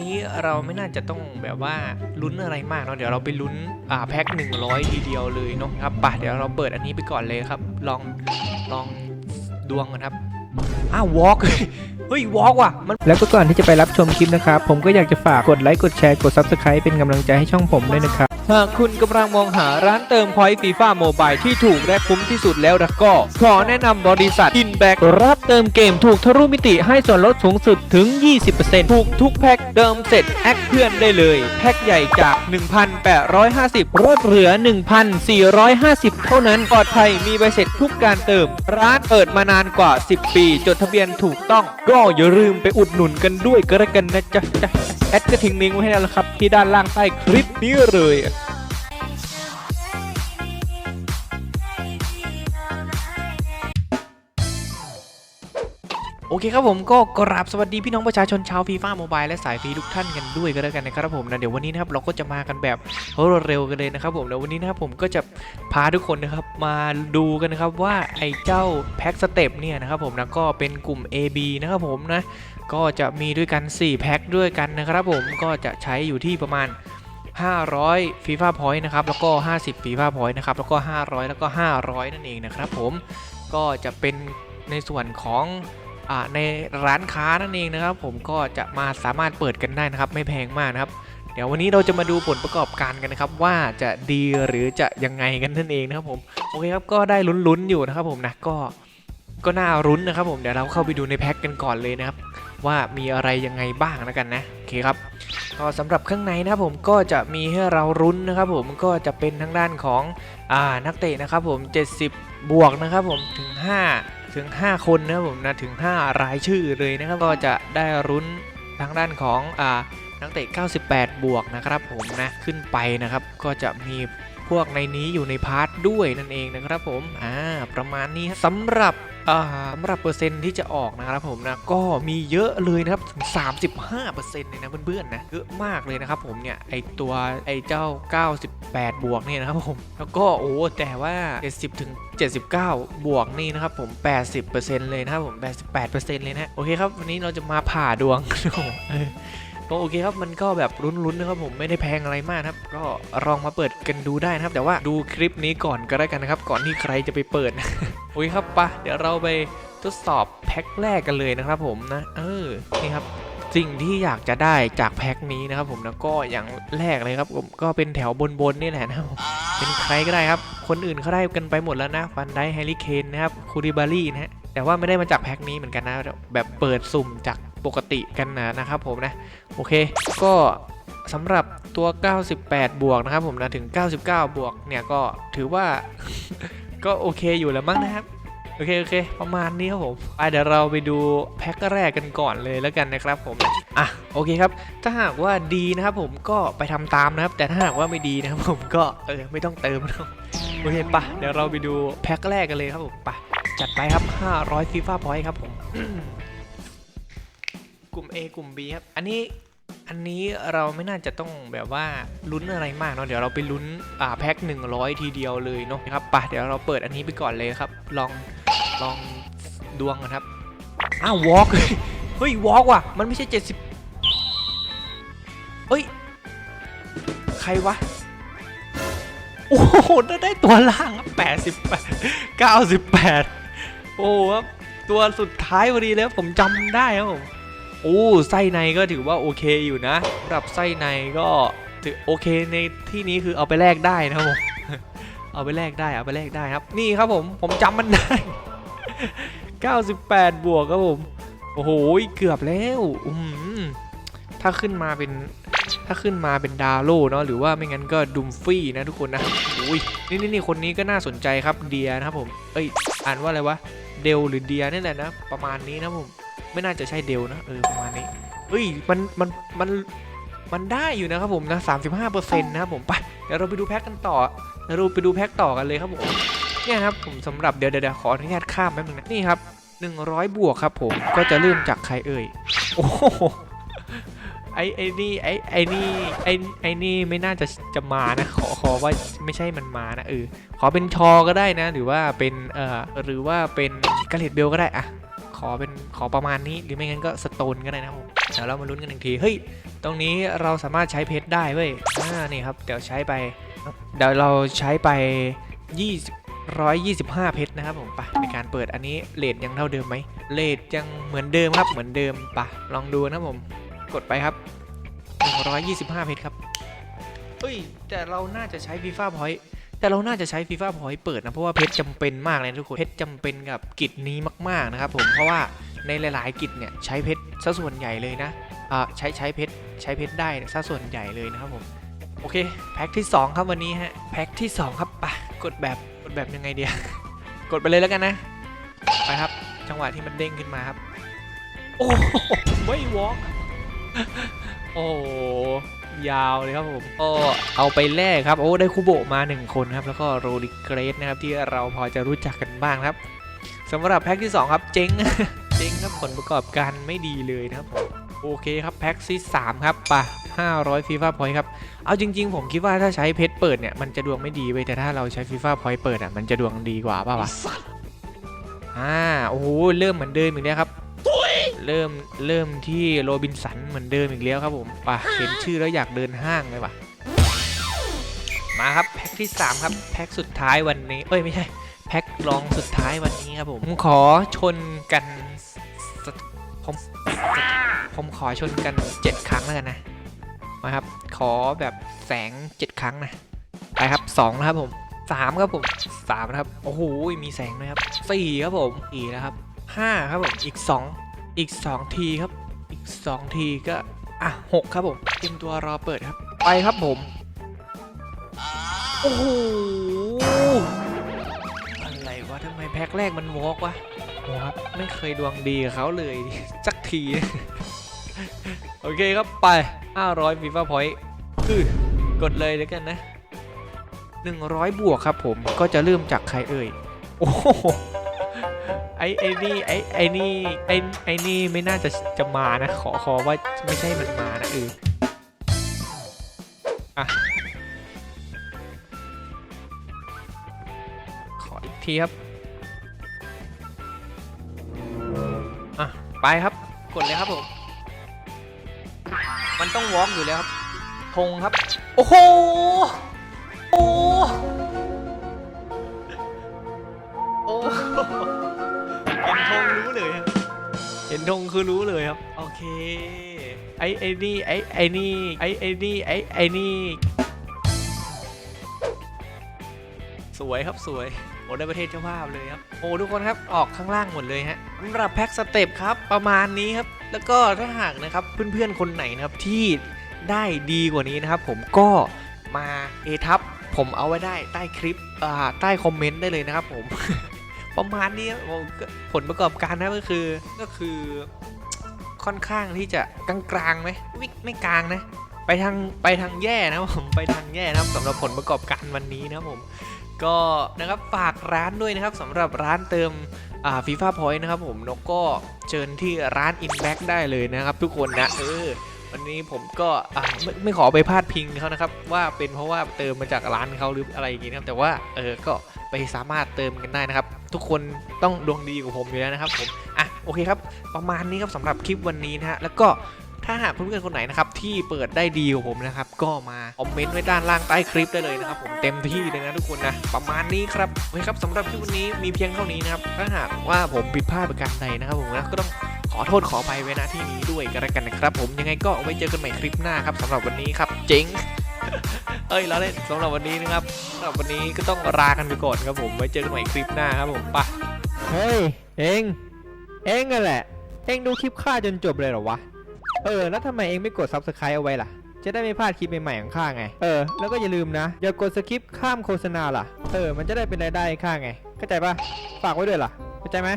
นี้เราไม่น่าจะต้องแบบว่าลุ้นอะไรมากเนาะเดี๋ยวเราไปลุ้นอ่าแพ็ค100 ทีเดียวเลยเนาะครับป่ะเดี๋ยวเราเปิดอันนี้ไปก่อนเลยครับ ลองลองดวงกันครับอ้าววอล์กเฮ้ยวอล์กว่ะมันแล้วก็ก่อนที่จะไปรับชมคลิปนะครับ ผมก็อยากจะฝากกดไลค์กดแชร์กด Subscribe เป็นกำลังใจให้ช่องผมด้วยนะครับ หากคุณกำลังมองหาร้านเติมพอยต์ฟีฟ่าโมบายที่ถูกและคุ้มที่สุดแล้วละก็ ขอแนะนำบริษัท Inback รับเติมเกมถูกทะลุมิติให้ส่วนลดสูงสุดถึง 20%ถูกทุกแพ็คเติมเสร็จแอคเพื่อนได้เลย แพ็คใหญ่จาก 1,850ลดเหลือ 1,450 เท่านั้นปลอดภัยมีใบเสร็จทุกการเติม ร้านเปิดมานานกว่า 10 ปี จดทะเบียนถูกต้อง ก็อย่าลืมไปอุดหนุนกันด้วยก็แล้วกันนะจ๊ะแอดก็ทิ้งลิงก์ไว้ให้แล้วละครับ ที่ด้านล่างใต้คลิปนี้เลย โอเคครับผมก็กราบสวัสดีพี่น้องประชาชนชาวฟีฟ่าโมบายและสายฟรีทุกท่านกันด้วยก็แล้วกันนะครับผมนะเดี๋ยววันนี้นะครับเราก็จะมากันแบบเร็วๆกันเลยนะครับผมแล้ววันนี้นะครับผมก็จะพาทุกคนนะครับมาดูกันนะครับว่าไอ้เจ้าแพ็กสเต็ปเนี่ยนะครับผมนะก็เป็นกลุ่ม AB นะครับผมนะก็จะมีด้วยกัน 4 แพ็กด้วยกันนะครับผมก็จะใช้อยู่ที่ประมาณ 500ฟีฟ่าพอยต์นะครับแล้วก็ 50ฟีฟ่าพอยต์นะครับแล้วก็ 500 แล้วก็ 500 นั่นเองนะครับผมก็จะเป็นในส่วนของ ในร้านค้านั่นเองนะครับ ผมก็จะมาสามารถเปิดกันได้นะครับ ไม่แพงมากนะครับ เดี๋ยววันนี้เราจะมาดูผลประกอบการกันนะครับ ว่าจะดีหรือจะยังไงกันนั่นเองนะครับผมโอเคครับก็ได้ลุ้นๆอยู่นะครับผมนะก็ก็น่ารุ้นนะครับผมเดี๋ยวเราเข้าไปดูในแพ็คกันก่อนเลยนะครับ ว่ามีอะไรยังไงบ้างแล้วกันนะโอเคครับก็สำหรับข้างในนะครับผมก็จะมีให้เรารุ้นนะครับ ผมก็จะเป็นทางด้านของอ่านักเตะนะครับผม 70 บวกนะครับผมถึง 5 ถึง 5 คนนะครับผมนะถึง 5 รายชื่อเลยนะครับก็จะได้รุ้นทางด้านของอ่านักเตะ 98 บวกนะครับผมนะขึ้นไปนะครับก็จะมีพวกในนี้อยู่ในพาร์ทด้วยนั่นเองนะครับผมอ่าประมาณนี้ครับสำหรับ สำหรับเปอร์เซ็นต์ที่จะออกนะครับผมนะก็มีเยอะเลยนะครับถึง 35%เลยนะเพื่อนๆนะเยอะมากเลยนะครับผมเนี่ยไอตัวไอเจ้า 98 บวกเนี่ยนะครับผมแล้วก็โอ้แต่ว่า 70ถึง79 บวกนี่นะครับผม 80%เลยนะครับผม 88%เลยนะโอเคครับวันนี้เราจะมาผ่าดวงเออ ก็โอเคครับมันก็แบบลุ้นๆนะครับผมไม่ได้แพงอะไรมากครับ ก็ลองมาเปิดกันดูได้นะครับ แต่ว่าดูคลิปนี้ก่อนก็ได้กันนะครับ ก่อนที่ใครจะไปเปิดโอเคครับปะเดี๋ยวเราไปทดสอบแพ็คแรกกันเลยนะครับผมนะ เออนี่ครับสิ่งที่อยากจะได้จากแพ็คนี้นะครับผมนะก็อย่างแรกเลยครับผมก็เป็นแถวบนๆนี่แหละนะครับเป็นใครก็ได้ครับ คนอื่นเขาได้กันไปหมดแล้วนะฟันได้แฮร์รี่เคนนะครับคูริบารี่นะฮะแต่ว่าไม่ได้มาจากแพ็คนี้เหมือนกันนะแบบเปิดสุ่มจาก ปกติกันนะนะครับผมนะโอเค ก็สำหรับตัว 98 บวกนะครับผมนะถึง 99 บวกเนี่ยก็ถือว่าก็โอเคอยู่แล้วมั้งนะครับโอเค โอเค ประมาณนี้ครับผมไปเดี๋ยวเราไปดูแพ็คแรกกันก่อนเลยแล้วกันนะครับผม อะ โอเคครับ ถ้าหากว่าดีนะครับผมก็ไปทำตามนะครับ แต่ถ้าหากว่าไม่ดีนะครับผมก็เออไม่ต้องเติมนะโอเคปะเดี๋ยวเราไปดูแพ็คแรกกันเลยครับผมไปจัดไปครับ 500ฟีฟ่าพอยต์ครับผม กลุ่ม A กลุ่ม B ครับ อันนี้อันนี้เราไม่น่าจะต้องแบบว่าลุ้นอะไรมากเนาะเดี๋ยวเราไปลุ้นอ่าแพ็ค100 ทีเดียวเลยเนาะครับไปเดี๋ยวเราเปิดอันนี้ไปก่อนเลยครับ ลองลองดวงกันครับอ้าววอล์กเฮ้ยวอล์กว่ะมันไม่ใช่ 70เฮ้ย ใครวะโอ้โหได้ได้ตัวล่างครับ88 98 โอ้ครับตัวสุดท้ายพอดีแล้วผมจำได้ครับผม โอ้ไส้ในก็ถือว่าโอเคอยู่นะสำหรับไส้ในก็ถือโอเคในที่นี้คือเอาไปแลกได้นะครับผมเอาไปแลกได้เอาไปแลกได้ครับ นี่ครับผมผมจำมันได้ 98 บวกครับผมโอ้โหเกือบแล้วอืมถ้าขึ้นมาเป็นถ้าขึ้นมาเป็นดาโลเนาะหรือว่าไม่งั้นก็ดุมฟี่นะทุกคนนะอุ้ยนี่นี่นี่คนนี้ก็น่าสนใจครับเดียนะครับผม เอ้ยอ่านว่าอะไรวะเดลหรือเดียนี่แหละนะประมาณนี้นะผม ไม่น่าจะใช่เดลนะเออประมาณนี้เฮ้ยมันมันมันมันได้อยู่นะครับผมนะ35%นต์นะครับผมไปเดี๋ยวเราไปดูแพ็คกันต่อเดี๋ยวเราไปดูแพ็คต่อกันเลยครับผมเนี่ยครับผมสำหรับเดี๋ยวเดี๋ยวขออนุญาตข้ามแป๊บนึงนะนี่ครับ100บวกครับผมก็จะเริ่มจากใครเอ่ยโอ้โหไอไอนี่ไอไอนี่ไอไอนี่ไม่น่าจะจะมานะขอขอว่าไม่ใช่มันมานะเออขอเป็นชอก็ได้นะ หรือว่าเป็นเอ่อหรือว่าเป็นกาเลตเบลก็ได้อะ ขอเป็นขอประมาณนี้ หรือไม่งั้นก็สโตนก็ได้นะครับผมเดี๋ยวเรามาลุ้นกันหนึ่งที เฮ้ย ตรงนี้เราสามารถใช้เพชรได้เว้ยอ่านี่ครับ เดี๋ยวใช้ไป เดี๋ยวเราใช้ไป 20 125 เพชรนะครับผมไปในการเปิดอันนี้เลทยังเท่าเดิมไหมเลทยังเหมือนเดิมครับเหมือนเดิมปะลองดูนะผมกดไปครับ 125 เพชรครับเฮ้ยแต่เราน่าจะใช้ฟีฟ่าพอยต์ แต่เราน่าจะใช้ฟีฟ่าพอยต์เปิดนะ เพราะว่าเพชรจำเป็นมากเลยทุกคนเพชรจำเป็นกับกิจนี้มากๆนะครับผมเพราะว่าในหลาย ๆ กิจเนี่ยใช้เพชรซะส่วนใหญ่เลยนะอ่าใช้ใช้เพชรใช้เพชรได้ซะส่วนใหญ่เลยนะครับผมโอเคแพ็คที่ 2 ครับวันนี้ฮะแพ็คที่ 2 ครับปะกดแบบกดแบบยังไงเดียกดไปเลยแล้วกันนะไปครับ จังหวะที่มันเด้งขึ้นมาครับ โอ้โหไม่วอล์ก โอ้โหยาวเลยครับผมก็เอาไปแลกครับ โอ้ได้คูโบะมา 1 คนครับ แล้วก็โรดิเกรสนะครับ ที่เราพอจะรู้จักกันบ้างครับสำหรับแพ็คที่ 2 ครับ เจ๊งเจ๊งครับผลประกอบการไม่ดีเลยนะครับผมโอเคครับแพ็คที่ 3 ครับไปะ500ฟีฟ่าพอยต์ครับ เอาจริง ๆ ผมคิดว่าถ้าใช้เพชรเปิดเนี่ย มันจะดวงไม่ดีเว้ยแต่ถ้าเราใช้ฟีฟ่าพอยต์เปิดอะมันจะดวงดีกว่าป่าววะอ่าโอ้โหเริ่มเหมือนเดิมอีกแล้วครับ เริ่มเริ่มที่โรบินสันเหมือนเดิมอีกแล้วครับผมไป่ะเห็นชื่อแล้วอยากเดินห้างเลยว่ะมาครับแพ็คที่ 3 ครับแพ็คสุดท้ายวันนี้ เอ้ยไม่ใช่แพ็ครองสุดท้ายวันนี้ครับผมผมขอชนกันสผมผมขอชนกัน 7 ครั้งแล้วกันนะมาครับ ขอแบบแสง 7 ครั้งนะไปครับ2นะครับผม3ครับผม3นะครับโอ้โหมีแสงด้วยครับ4ครับผม4แล้วครับ5ครับผมอีก 2 อีก 2 ทีครับ อีก 2 ทีก็ อะ6ครับผมเตรียมตัวรอเปิดครับ ไปครับผม โอ้โห อะไรวะทำไมแพ็คแรกมันวอกวะโอ้ครับไม่เคยดวงดีกับเขาเลยสักที โอเคครับไป 500ฟีฟ่าพอยต์คือกดเลยแล้วกันนะ 100 บวกครับผมก็จะเริ่มจากใครเอ่ย โอ้โห ไอ้ไอ้นี่ไอ้ไอ้นี่ไอ้ไอ้นี่ไม่น่าจะจะมานะ ขอขอว่าไม่ใช่มันมานะเอออะขออีกทีครับอะไปครับ กดเลยครับผม มันต้องวอล์กอยู่แล้วครับธงครับ โอ้โหโอ้โอ้ ธงคือรู้เลยครับ โอเค ไอ้ไอ้นี่ไอ้ไอ้นี่ไอ้ไอ้นี่ไอ้ไอ้นี่ สวยครับสวยโอ้ได้ประเทศเจ้าภาพเลยครับ โอ้ทุกคนครับออกข้างล่างหมดเลยฮะสำหรับแพ็กสเต็ปครับประมาณนี้ครับ แล้วก็ถ้าหากนะครับเพื่อนๆคนไหนนะครับที่ได้ดีกว่านี้นะครับ ผมก็มาเอทับผมเอาไว้ได้ใต้คลิปอ่าใต้คอมเมนต์ได้เลยนะครับผม ประมาณนี้ผมผลประกอบการนะก็คือก็คือค่อนข้างที่จะกลางๆไหมไม่ไม่กลางนะ ไปทางไปทางแย่นะผมไปทางแย่นะสำหรับผลประกอบการวันนี้นะผมก็นะครับฝากร้านด้วยนะครับสำหรับร้านเติมฟีฟ่าพอยต์นะครับผมนกก็เชิญที่ร้าน i n b a c ได้เลยนะครับทุกคนนะเออ วันนี้ผมก็ไม่ไม่ขอไปพาดพิงเขานะครับ ว่าเป็นเพราะว่าเติมมาจากร้านเขาหรืออะไรอย่างงี้นะครับ แต่ว่าเออก็ไปสามารถเติมกันได้นะครับ ทุกคนต้องดวงดีกว่าผมอยู่แล้วนะครับผมอะโอเคครับ ประมาณนี้ครับสำหรับคลิปวันนี้นะฮะแล้วก็ถ้าหากเพื่อนๆคนไหนนะครับที่เปิดได้ดีกว่าผมนะครับ ก็มาคอมเมนต์ไว้ด้านล่างใต้คลิปได้เลยนะครับ ผมเต็มที่เลยนะทุกคนนะประมาณนี้ครับโอเคครับสำหรับคลิปวันนี้มีเพียงเท่านี้นะครับถ้าหากว่าผมผิดพลาดประการใดนะครับผมนะก็ต้อง ขอโทษขอไปไว้ณที่นี้ด้วยกันแล้วกันนะครับ ผมยังไงก็ไว้เจอกันใหม่คลิปหน้าครับสำหรับวันนี้ครับเจ๋งเอ้ยเราเล่นสำหรับวันนี้นะครับสำหรับวันนี้ก็ต้องลากันไปก่อนครับผมไว้เจอกันใหม่คลิปหน้าครับผมไปเฮ้ยเองเองนั่นแหละ เองดูคลิปข้าจนจบเลยเหรอวะเออแล้วทำไมเองไม่กด subscribe เอาไว้ล่ะ จะได้ไม่พลาดคลิปใหม่ๆของข้าไงเออแล้วก็อย่าลืมนะ อย่ากดสคิปข้ามโฆษณาล่ะเออมันจะได้เป็นรายได้ข้าไงเข้าใจปะฝากไว้ด้วยล่ะเข้าใจไหม